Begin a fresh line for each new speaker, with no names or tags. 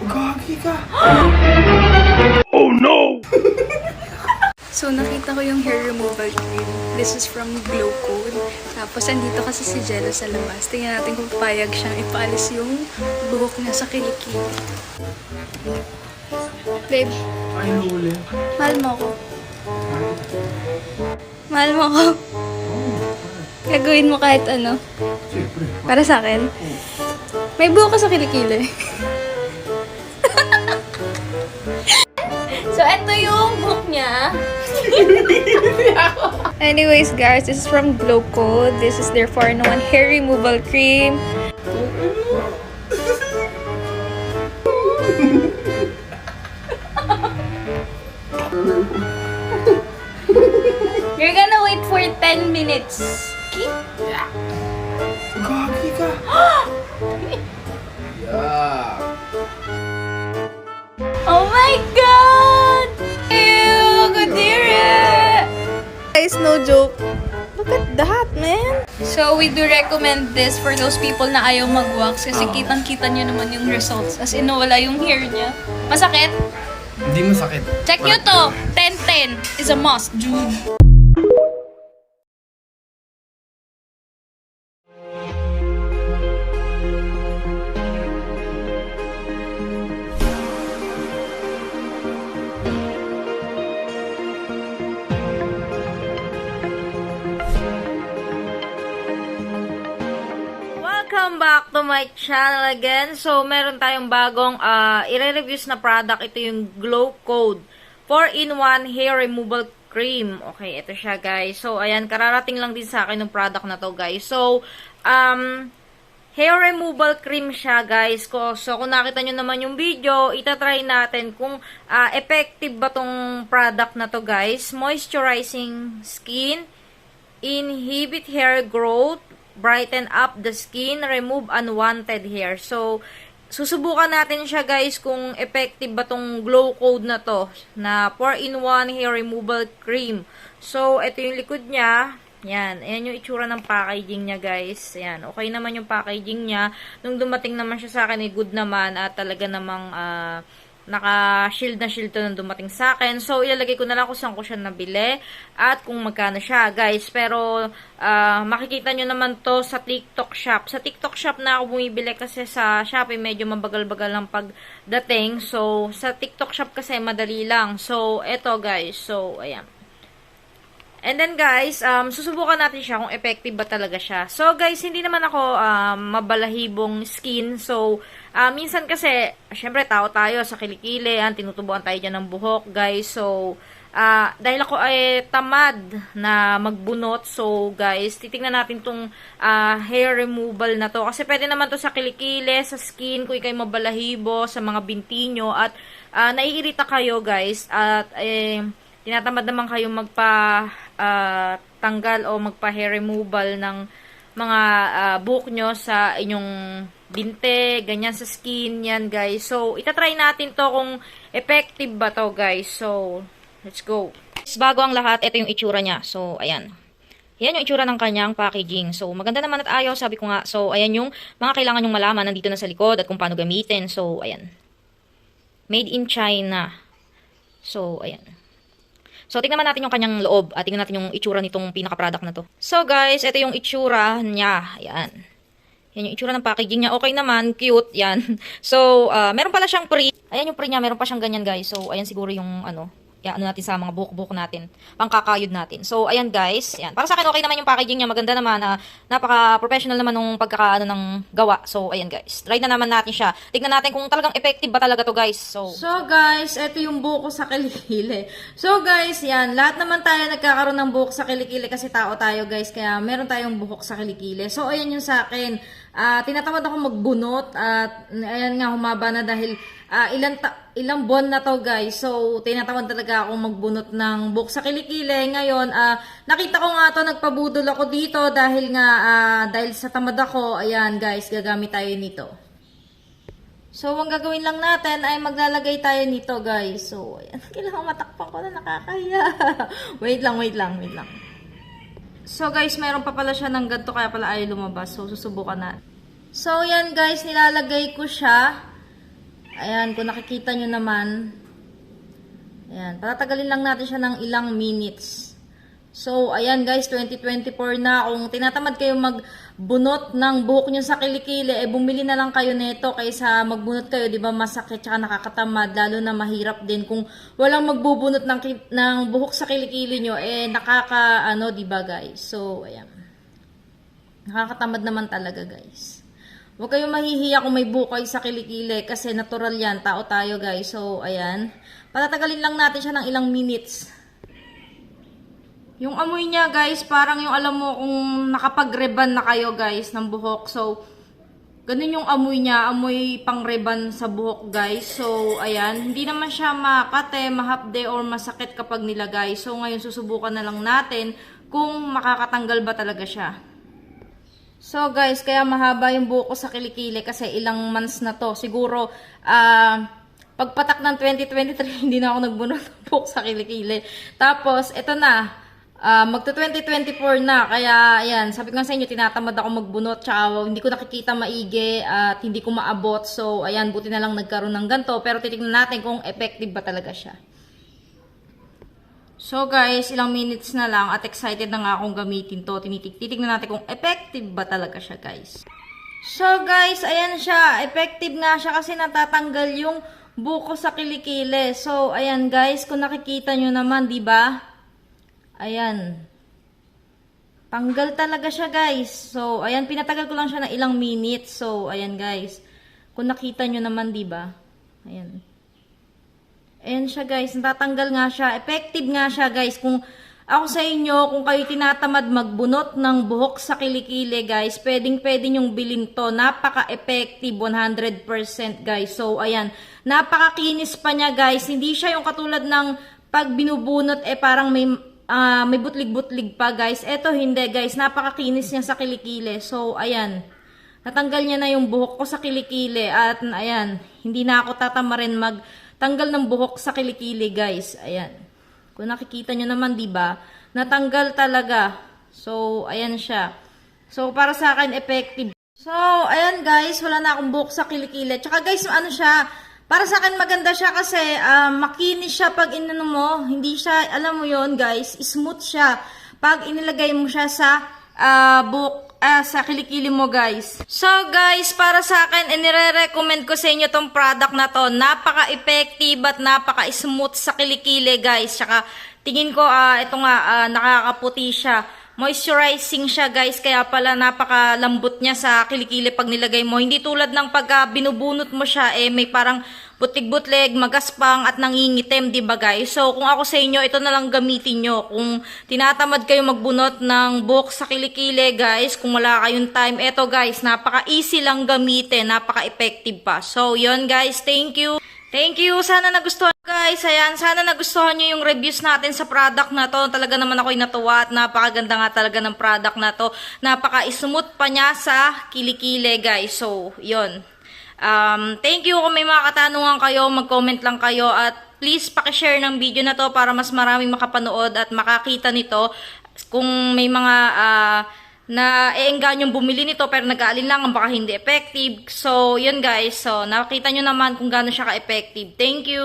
Gagi ka.
So, nakita ko yung hair removal cream. This is from Glow Code. Tapos, andito kasi si Jello sa labas. Tingnan natin kung payag siyang ipaalis yung buhok niya sa kilikili. Babe,
Ay, huli.
mahal mo ako. Mahal mo ako. Gagawin mo kahit ano.
Siyempre.
Para sa akin. May buhok ka sa kilikili. Anyways, guys, this is from Gloco. This is their 4-in-1 hair removal cream. You're gonna wait for 10 minutes. Okay?
Gagi ka. yeah.
Oh my god! Guys, no joke. Look at that, man. So, we do recommend this for those people na ayaw mag-wax kasi kitang-kita niyo naman yung results. As in, nawala yung hair niya. Masakit?
Hindi masakit.
Check nyo to! 10-10 is a must, dude.
Welcome back to my channel again. So, meron tayong bagong uh, i-reviews na product. Ito yung Glow Code 4-in-1 Hair Removal Cream. Okay, ito siya guys. So, ayan, kararating lang din sa akin ng product na to guys. So, um, hair removal cream siya guys. So, kung nakita nyo naman yung video, itatry natin kung ah, effective ba tong product na to guys. Moisturizing skin, inhibit hair growth, brighten up the skin, remove unwanted hair. So, susubukan natin siya guys kung effective ba tong glow code na to na 4-in-1 hair removal cream. So, ito yung likod niya. Yan. Ayan yung itsura ng packaging niya guys. Ayan. Okay naman yung packaging niya. Nung dumating naman siya sa akin, eh, good naman at talaga namang ah, naka-shield na shield to nung dumating sa akin. So, ilalagay ko na lang kung saan ko siya nabili at kung magkano siya, guys. Pero, ah, makikita nyo naman to sa TikTok shop. Sa TikTok shop na ako bumibili kasi sa Shopee medyo mabagal-bagal ang pagdating. So, sa TikTok shop kasi madali lang. So, eto guys. So, ayan. And then guys, um, susubukan natin siya kung effective ba talaga siya. So guys, hindi naman ako um, mabalahibong skin. So, uh, minsan kasi, syempre tao tayo sa kilikili, yan, tinutubuan tayo dyan ng buhok guys. So, uh, dahil ako ay tamad na magbunot, so guys, titingnan natin tong uh, hair removal na to. Kasi pwede naman to sa kilikili, sa skin, kung ikay mabalahibo, sa mga binti nyo, at uh, naiirita kayo guys, at eh, tinatamad naman kayo magpa ah, tanggal o magpa hair removal ng mga ah, buhok nyo sa inyong binte, ganyan sa skin, yan guys. So, itatry natin to kung effective ba to guys. So, let's go. Bago ang lahat, ito yung itsura niya. So, ayan. Yan yung itsura ng kanyang packaging. So, maganda naman at ayaw, sabi ko nga. So, ayan yung mga kailangan yung malaman nandito na sa likod at kung paano gamitin. So, ayan. Made in China. So, ayan. So, tingnan natin yung kanyang loob at tingnan natin yung itsura nitong pinaka-product na to. So, guys, ito yung itsura niya. Ayan. Yan yung itsura ng packaging niya. Okay naman, cute, yan. So, ah, meron pala siyang pre. Ayan yung pre niya, meron pa siyang ganyan, guys. So, ayan siguro yung, ano, ya, ano natin sa mga buhok-buhok natin. Pangkakayod natin. So, ayan, guys. Ayan. Para sa akin, okay naman yung packaging niya. Maganda naman. ah, napaka-professional naman nung pagkakaano ng gawa. So, ayan, guys. Try na naman natin siya. Tignan natin kung talagang effective ba talaga to, guys. So,
So guys, ito yung buhok ko sa kilikili. So guys, yan, lahat naman tayo nagkakaroon ng buhok sa kilikili kasi tao tayo guys, kaya meron tayong buhok sa kilikili. So ayan yung sa akin. Ah, tinatamad ako magbunot at ayan nga humaba na dahil ah, ilang ilang buwan na to guys. So tinatamad talaga ako magbunot ng buhok sa kilikili. Ngayon, ah, nakita ko nga to nagpabudol ako dito dahil nga ah, dahil sa tamad ako, ayan guys, gagamit tayo nito. So, ang gagawin lang natin ay maglalagay tayo nito, guys. So, ayan. Kailangan matakpan ko na nakakaya. wait lang, wait lang, wait lang. So, guys, meron pa pala siya ng ganito, kaya pala ay lumabas. So, susubukan na. So, yan, guys, nilalagay ko siya.
Ayan, kung nakikita nyo naman, ayan, patatagalin lang natin siya ng ilang minutes. So, ayan guys, 2024 na. Kung tinatamad kayo magbunot ng buhok nyo sa kilikili, eh bumili na lang kayo nito kaysa magbunot kayo, di ba masakit tsaka nakakatamad, lalo na mahirap din. Kung walang magbubunot ng, ng buhok sa kilikili nyo, eh nakaka, ano, di ba guys? So, ayan. Nakakatamad naman talaga guys. Huwag kayong mahihiya kung may bukay sa kilikili kasi natural yan, tao tayo guys. So, ayan. Patatagalin lang natin siya ng ilang minutes. Yung amoy niya guys, parang yung alam mo kung nakapag-reban na kayo guys ng buhok. So, ganun yung amoy niya, amoy pang-reban sa buhok guys. So, ayan, hindi naman siya makate, mahapde or masakit kapag nilagay. So, ngayon susubukan na lang natin kung makakatanggal ba talaga siya. So guys, kaya mahaba yung buhok ko sa kilikili kasi ilang months na to. Siguro, ah, pagpatak ng 2023, hindi na ako nagbunot ng buhok sa kilikili. Tapos, ito na, ah, magto 2024 na. Kaya, ayan, sabi ko sa inyo, tinatamad ako magbunot. Tsaka, hindi ko nakikita maigi at hindi ko maabot. So, ayan, buti na lang nagkaroon ng ganito. Pero titignan natin kung effective ba talaga siya. So guys, ilang minutes na lang at excited na nga akong gamitin to. Tinitig natin kung effective ba talaga siya guys. So guys, ayan siya. Effective nga siya kasi natatanggal yung buko sa kilikili. So ayan guys, kung nakikita nyo naman, di ba? Ayan. Tanggal talaga siya guys. So ayan, pinatagal ko lang siya ng ilang minutes. So ayan guys. Kung nakita nyo naman, di ba? Ayan. Ayan siya guys, natatanggal nga siya. Effective nga siya guys. Kung ako sa inyo, kung kayo tinatamad magbunot ng buhok sa kilikili guys, pwedeng pwede nyong bilhin to. Napaka-effective, 100% guys. So ayan, napakakinis pa niya guys. Hindi siya yung katulad ng pag binubunot eh parang may ah, may butlig-butlig pa guys. Eto hindi guys, napakakinis niya sa kilikili. So ayan, natanggal niya na yung buhok ko sa kilikili at ayan, hindi na ako tatamarin mag tanggal ng buhok sa kilikili, guys. Ayan. Kung nakikita nyo naman, ba? Natanggal talaga. So, ayan siya. So, para sa akin, effective. So, ayan guys, wala na akong buhok sa kilikili. Tsaka guys, ano siya, para sa akin maganda siya kasi ah, makinis siya pag inano mo. Hindi siya, alam mo yon guys, smooth siya. Pag inilagay mo siya sa ah, buhok ah, sa kilikili mo guys. So guys, para sa akin, inire-recommend ko sa inyo tong product na to. Napaka-effective at napaka-smooth sa kilikili guys. Tsaka tingin ko, ah, ito nga, ah, nakakaputi siya. Moisturizing siya guys, kaya pala napakalambot niya sa kilikili pag nilagay mo. Hindi tulad ng pagka binubunot mo siya, eh may parang butig-butleg, magaspang at nangingitim, di ba guys? So kung ako sa inyo, ito na lang gamitin nyo. Kung tinatamad kayo magbunot ng buhok sa kilikili guys, kung wala kayong time, eto guys, napaka-easy lang gamitin, napaka-effective pa. So yon guys, thank you. Thank you. Sana nagustuhan guys. Ayan, sana nagustuhan nyo yung reviews natin sa product na to. Talaga naman ako'y natuwa at napakaganda nga talaga ng product na to. Napaka-smooth pa niya sa kilikili guys. So, yon. Um, thank you kung may mga katanungan kayo, mag-comment lang kayo at please pakishare ng video na to para mas maraming makapanood at makakita nito kung may mga ah, na eenggan yung bumili nito pero nag-aalinlangan baka hindi effective. So, yun guys. So, nakita nyo naman kung gaano siya ka-effective. Thank you!